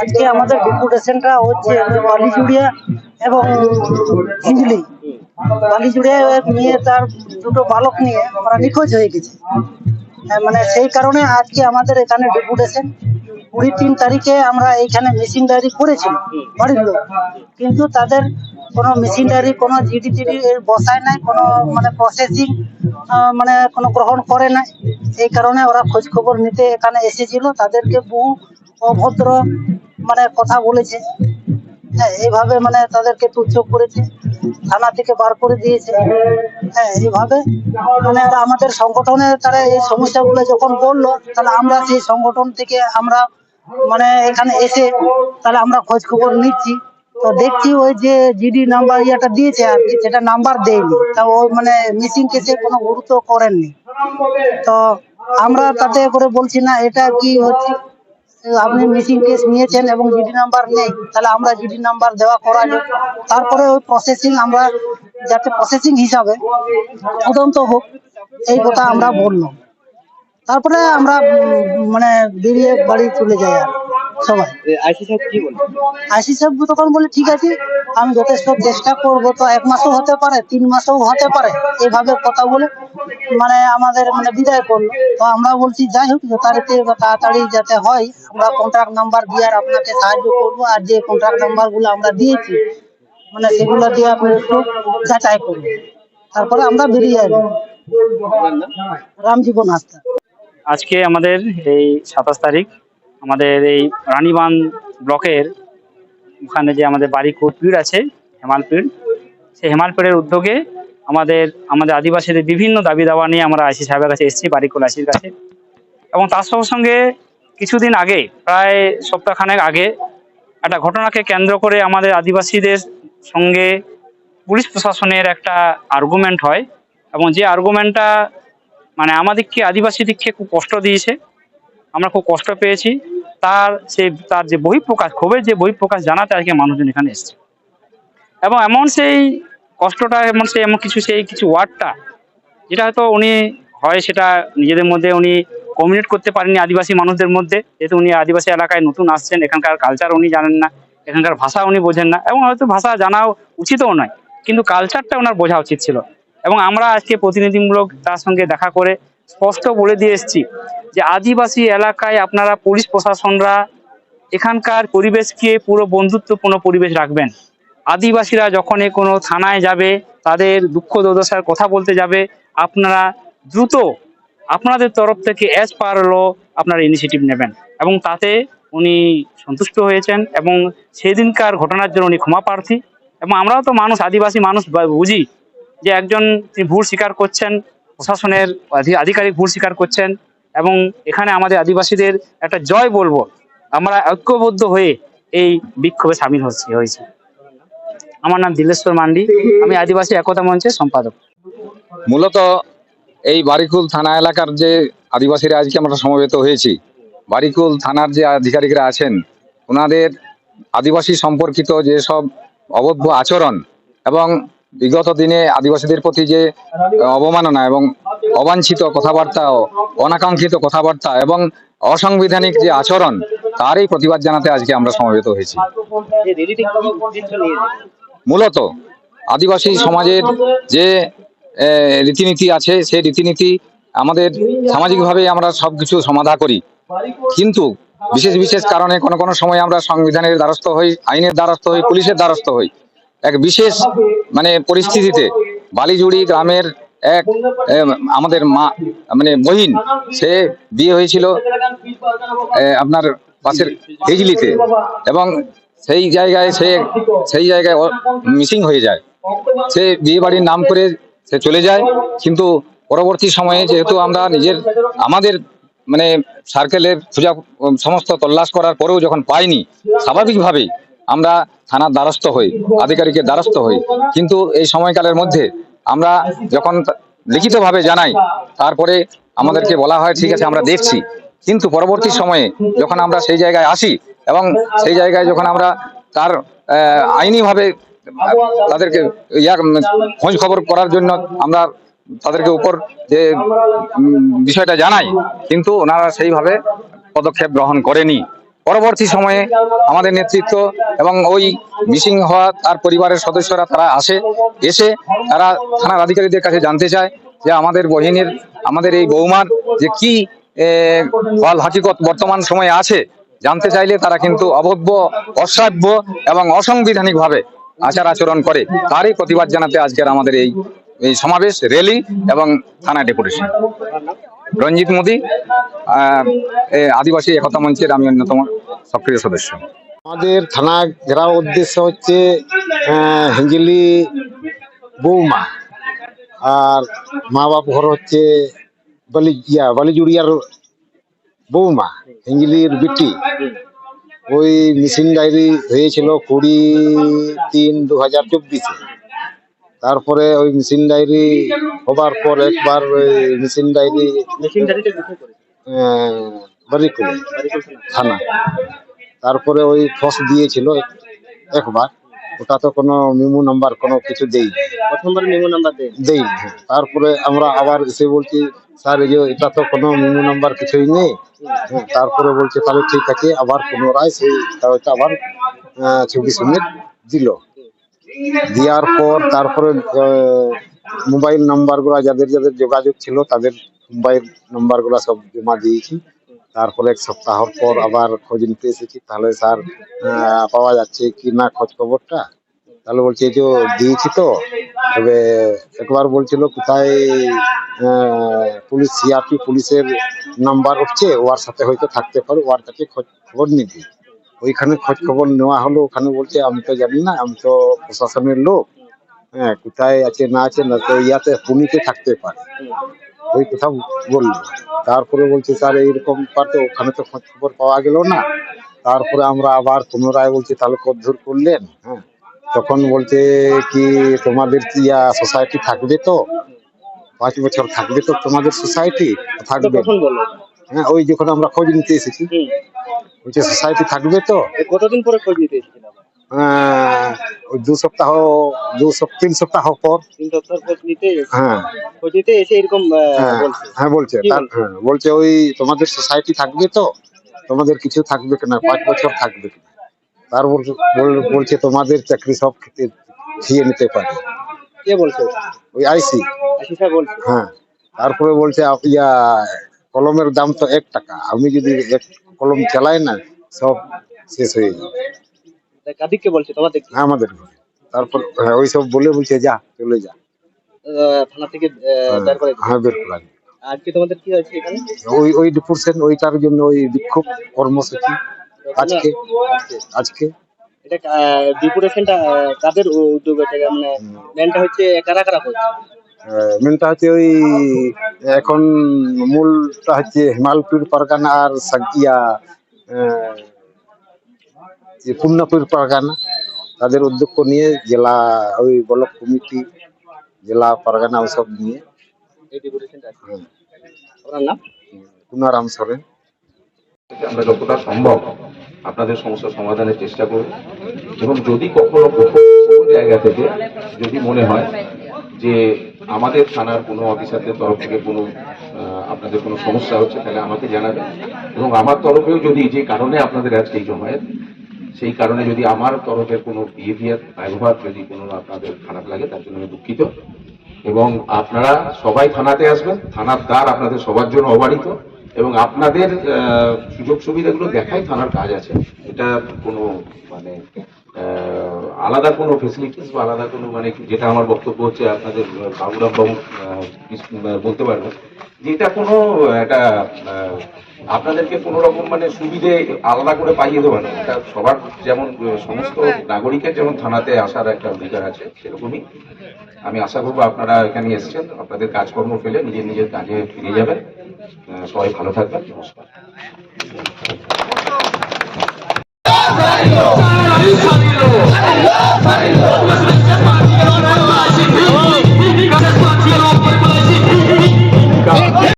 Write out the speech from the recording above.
আজকে আমাদের ডেপুটেশনটা হচ্ছে বালিচুড়িয়া এবং হিঞ্জলি বালিচুড়িয়া এক মেয়ে তার দুটো বালক নিয়ে ওরা নিখোঁজ হয়ে গেছে। মানে সেই কারণে আজকে আমাদের এখানে ডেপুটেশন কুড়ি তিন তারিখে আমরা এইখানে মেশিন ডায়েরি করেছি বাড়ির লোক কিন্তু তাদের কোনো মেশিন ডায়েরি কোনো জিডি টিডি বসায় নাই, কোনো মানে প্রসেসিং মানে কোনো গ্রহণ করে নাই। এই কারণে ওরা খোঁজ খবর নিতে এখানে এসেছিল। তাদেরকে বহু অভদ্র মানে কথা বলেছে। হ্যাঁ এইভাবে মানে তাদেরকে তুচ্ছ করেছে, থানা থেকে বার করে দিয়েছে। হ্যাঁ এইভাবে মানে আমাদের সংগঠনে তারা এই সমস্যাগুলো যখন বলল, তাহলে আমরা সেই সংগঠন থেকে আমরা মানে এখানে এসে তাহলে আমরা খোঁজ খবর নিচ্ছি। তো দেখছি ওই যে জিডি নাম্বার ইয়েটা দিয়েছে আর কি, সেটা নাম্বার দেয়নি। তা ও মানে মিসিং কেসে কোনো গুরুত্ব করেননি। তো আমরা তাতে করে বলছি না, এটা কি হচ্ছে? আপনি মিসিং কেস নিয়েছেন এবং জিডি নাম্বার নেই তাহলে আমরা জিডি নাম্বার দেওয়া করালো তারপরে ওই প্রসেসিং আমরা যাতে প্রসেসিং হিসাবে তদন্ত হোক এই কথা আমরা বললাম। তারপরে আমরা মানে বেরিয়ে বাড়ি চলে যাই আর সবাই। আইসি সাহেব কি বলে আইসি সাহেব তখন বলে ঠিক আছে আমি যথেষ্ট চেষ্টা করব তো, এক মাসও হতে পারে, তিন মাসও হতে পারে। এইভাবে কথা বলে মানে আমাদের মানে বিদায় করল। তো আমরা বলছি, যাই হোক, যথারীতি তাড়াতাড়ি যাতে হয়, আমরা কন্ট্রাক্ট নাম্বার দিয়ে আর আপনাকে সাহায্য করব, আর যে কন্ট্রাক্ট নাম্বারগুলো আমরা দিয়েছি মানে সেগুলো দিয়ে আপনি একটু যাচাই করুন। তারপরে আমরা বেরিয়ে যাব রামজীবন হাসতা আজকে আমাদের এই সাতাশ তারিখ, আমাদের এই রানীবান ব্লকের ওখানে যে আমাদের বাড়ি কোটপিড় আছে হেমালপিড় সেই হেমালপিড়ের উদ্যোগে আমাদের আমাদের আদিবাসীদের বিভিন্ন দাবি দাওয়া নিয়ে আমরা আইসি সাহেবের কাছে এসেছি বাড়িকুল আইসির কাছে। এবং তার সঙ্গে সঙ্গে কিছুদিন আগে, প্রায় সপ্তাহখানেক আগে, একটা ঘটনাকে কেন্দ্র করে আমাদের আদিবাসীদের সঙ্গে পুলিশ প্রশাসনের একটা আর্গুমেন্ট হয়। এবং যে আর্গুমেন্টটা মানে আমাদেরকে আদিবাসীদেরকে খুব কষ্ট দিয়েছে, আমরা খুব কষ্ট পেয়েছি। তার সে, তার যে বহিঃপ্রকাশ, ক্ষোভের যে বহিঃপ্রকাশ জানাতে আজকে মানুষজন এখানে এসেছে। এবং এমন সেই কষ্টটা, এমন সেই, এমন কিছু, সেই কিছু ওয়ার্ডটা, যেটা হয়তো উনি হয় সেটা নিজেদের মধ্যে উনি কমিউনিকেট করতে পারেনি আদিবাসী মানুষদের মধ্যে। যেহেতু উনি আদিবাসী এলাকায় নতুন আসছেন, এখানকার কালচার উনি জানেন না, এখানকার ভাষা উনি বোঝেন না, এবং হয়তো ভাষা জানাও উচিতও নয়, কিন্তু কালচারটা ওনার বোঝা উচিত ছিল। এবং আমরা আজকে প্রতিনিধিমূলক তার সঙ্গে দেখা করে স্পষ্ট বলে দিয়ে এসেছি যে আদিবাসী এলাকায় আপনারা পুলিশ প্রশাসনরা এখানকার পরিবেশকে পুরো বন্ধুত্বপূর্ণ পরিবেশ রাখবেন। আদিবাসীরা যখন কোনো থানায় যাবে, তাদের দুঃখ দুর্দশার কথা বলতে যাবে, আপনারা দ্রুত আপনাদের তরফ থেকে অ্যাজ পার ল আপনারা ইনিশিয়েটিভ নেবেন এবং তাতে উনি সন্তুষ্ট হয়েছেন এবং সেদিনকার ঘটনার জন্য উনি ক্ষমা প্রার্থী। এবং আমরাও তো মানুষ, আদিবাসী মানুষ বুঝি যে একজন তিনি ভুল স্বীকার করছেন প্রশাসনের আধিকারিক ভুল স্বীকার করছেন এবং এখানে আমাদের আদিবাসীদের একটা জয় বলব। আমরা ঐক্যবদ্ধ হয়ে এই বিক্ষোভে সামিল হচ্ছে, হয়েছে। আমার নাম দিলেশ্বর মান্ডি, আমি আদিবাসী একতা মঞ্চের সম্পাদক। মূলত এই বারিকুল থানা এলাকার যে আদিবাসীরা আজকে আমরা সমবেত হয়েছি, বারিকুল থানার যে আধিকারিকরা আছেন, ওনাদের আদিবাসী সম্পর্কিত যে সব অবৈধ আচরণ এবং বিগত দিনে আদিবাসীদের প্রতি যে অবমাননা এবং অবাঞ্ছিত কথাবার্তা ও অনাকাঙ্ক্ষিত কথাবার্তা এবং অসাংবিধানিক যে আচরণ, তারই প্রতিবাদ জানাতে আজকে আমরা সমবেত হয়েছি। মূলত আদিবাসী সমাজের যে রীতিনীতি আছে, সেই রীতিনীতি আমাদের সামাজিকভাবে আমরা সবকিছু সমাধা করি। কিন্তু বিশেষ বিশেষ কারণে কোনো কোনো সময় আমরা সংবিধানের দ্বারস্থ হই, আইনের দ্বারস্থ হই, পুলিশের দ্বারস্থ হই। এক বিশেষ মানে পরিস্থিতিতে। বালিজুড়ি গ্রামের এক আমাদের মা মানে বহিন সে বিয়ে হয়েছিল আপনার পাশের হিজলিতে। এবং সেই জায়গায় সে, সেই জায়গায় মিসিং হয়ে যায়। সে বিয়ে বাড়ির নাম করে সে চলে যায়। কিন্তু পরবর্তী সময়ে যেহেতু আমরা নিজের, আমাদের মানে সার্কেলের খোঁজা সমস্ত তল্লাশ করার পরেও যখন পাইনি, স্বাভাবিকভাবেই আমরা থানার দ্বারস্থ হই, আধিকারিকের দ্বারস্থ হই। কিন্তু এই সময়কালের মধ্যে আমরা যখন লিখিতভাবে জানাই, তারপরে আমাদেরকে বলা হয়, ঠিক আছে, আমরা দেখছি। কিন্তু পরবর্তী সময়ে যখন আমরা সেই জায়গায় আসি এবং সেই জায়গায় যখন আমরা তার আইনিভাবে তাদেরকে ইয়া খোঁজ খবর করার জন্য আমরা তাদেরকে উপর যে বিষয়টা জানাই, কিন্তু ওনারা সেইভাবে পদক্ষেপ গ্রহণ করেনি। পরবর্তী সময়ে আমাদের নেতৃত্ব এবং ওই মিসিং হওয়া তার পরিবারের সদস্যরা তারা আসে, এসে তারা থানার আধিকারিকদের কাছে জানতে চায় যে আমাদের বহিনীর আমাদের এই বৌমার যে কি হল হাকিকত বর্তমান সময়ে আছে, জানতে চাইলে তারা কিন্তু অভব্য, অশ্রাব্য এবং অসাংবিধানিক ভাবে আচার আচরণ করে। তারই প্রতিবাদ জানাতে আজকের আমাদের এই এই সমাবেশ, র্যালি এবং থানা ডেপুটেশন। রঞ্জিত মোদী আদিবাসী একতা মঞ্চের আমি অন্যতম সক্রিয় সদস্য। আমাদের থানা ঘেরাও উদ্দেশ্য হচ্ছে হিঞ্জিলি বৌমা আর মা বাপ ঘর হচ্ছে বলি বালিজুড়িয়ার বৌমা, হিঞ্জিলির বিটি। ওই মিশিন ডায়েরি হয়েছিল কুড়ি তিন দু হাজার চব্বিশে। তারপরে ওই মেশিন ডায়েরি হবার পর একবার ওই ডায়েরি মেশিন করে বারিকুল থানা। তারপরে ওই ফস দিয়েছিল একবার। ওটা তো কোনো মিমু নাম্বার কোনো কিছু দেই প্রথমবার মেমো নাম্বার দেই তারপরে আমরা আবার এসে বলছি স্যার এই যে এটা তো কোনো মিমু নাম্বার কিছুই নেই। হ্যাঁ, তারপরে বলছে তাহলে ঠিক আছে। আবার পুনরায় সেই আবার ছবি সমেত দিল। দেওয়ার পর তারপরে মোবাইল নাম্বারগুলা যাদের যাদের যোগাযোগ ছিল তাদের মোবাইল নাম্বারগুলা সব জমা দিয়েছি। তারপরে এক সপ্তাহ পর আবার খোঁজ নিতে এসেছি। তাহলে স্যার পাওয়া যাচ্ছে কি না খোঁজ খবরটা তাহলে বলছে, এই যে দিয়েছি তো। তবে একবার বলছিল, কোথায় পুলিশ, সিআরপি পুলিশের নাম্বার উঠছে? ওর সাথে হয়তো থাকতে পারে, ওর কাছে খোঁজ খবর নিবি। ওইখানে খোঁজ খবর নেওয়া হলো, ওখানে বলছে, আমি তো জানি না, আমি তো প্রশাসনের লোক। হ্যাঁ কোথায় আছে, না আছে, না তো ইয়াতে পুনিতে থাকতে পারে। ওই কথা বলল। তারপরে বলছে, স্যার, এইরকম পারতো, ওখানে তো খোঁজ খবর পাওয়া গেল না। তারপরে আমরা আবার পুনরায় বলছি, তাহলে কদ্দূর করলেন? হ্যাঁ তখন বলছে কি, তোমাদের কি সোসাইটি থাকবে তো? পাঁচ বছর থাকবে তো তোমাদের সোসাইটি থাকবে হ্যাঁ ওই যখন আমরা খোঁজ নিতে এসেছি হুম। বলছে সোসাইটি থাকবে তো? কতদিন পরে খোঁজ নিতে এসেছিল ওই দু সপ্তাহ দু সপ্তাহ তিন সপ্তাহ পর। তিন সপ্তাহ খোঁজ নিতে হ্যাঁ। খোঁজ নিতে এসে এরকম হ্যাঁ বলছে। হ্যাঁ বলছে। তার- হ্যাঁ, বলছে ওই তোমাদের সোসাইটি থাকবে তো? তোমাদের কিছু থাকবে কিনা? পাঁচ বছর থাকবে কিনা? তারপর বল- বলছে তোমাদের চাকরি সব খেতে খেয়ে নিতে পারে। কে বলছে ওই আইসি। আশিসা বলছে। হ্যাঁ। তারপরে বলছে ইয়া কলমের দাম তো এক টাকা। আমি যদি এক কলম চালাই না সব শেষ হয়ে যাবে। কাদিককে বলছে? তোমাদের কি? আমাদের তারপর হ্যাঁ, ওই সব বলে বলছে যা চলে যা। থানা থেকে আহ, বের করে হ্যাঁ বের করা আজকে তোমাদের কি হয়েছে এখানে? ওই ওই ওইটার জন্য ওই বিক্ষোভ কর্মসূচি। আজকে আজকে। এটা ডিপুটেশনটা কাদের উদ্যোগে এটা? মানে হচ্ছে কারা কারা করছে? মেনটা হচ্ছে ওই এখন মূলটা হচ্ছে হিমালপুর পরগনা আর সাকিয়া পূর্ণপুর পরগনা। তাদের উদ্যোগ নিয়ে জেলা ওই ব্লক কমিটি জেলা পরগনা ওসব নিয়ে। নাম? সরেন। আমরা যতটা সম্ভব আপনাদের সমস্যা সমাধানের চেষ্টা করব এবং যদি কখনো কোনো জায়গা থেকে যদি মনে হয় যে আমাদের থানার কোনো অফিসারদের তরফ থেকে কোনো আপনাদের কোনো সমস্যা হচ্ছে তাহলে আমাকে জানাবেন। এবং আমার তরফেও যদি যে কারণে আপনাদের আজকে এই জমায়েত, সেই কারণে যদি আমার তরফের কোনো বিহেভিয়ার ব্যবহার যদি কোনো আপনাদের খারাপ লাগে, তার জন্য আমি দুঃখিত। এবং আপনারা সবাই থানাতে আসবেন, থানার দ্বার আপনাদের সবার জন্য অবারিত, এবং আপনাদের সুযোগ সুবিধাগুলো দেখাই থানার কাজ আছে। এটা কোনো মানে আলাদা কোনো ফেসিলিটিস বা আলাদা কোনো মানে যেটা আমার বক্তব্য হচ্ছে আপনাদের বাবুরাম বাবু বলতে পারবেন। যে এটা কোনো একটা আপনাদেরকে কোনো রকম মানে সুবিধে আলাদা করে পাইয়ে দেওয়া না এটা সবার যেমন সমস্ত নাগরিকের যেমন থানাতে আসার একটা অধিকার আছে সেরকমই। আমি আশা করব আপনারা এখানে এসেছেন আপনাদের কাজকর্ম ফেলে নিজের নিজের কাজে ফিরে যাবেন। সবাই ভালো থাকবেন নমস্কার। I love Farid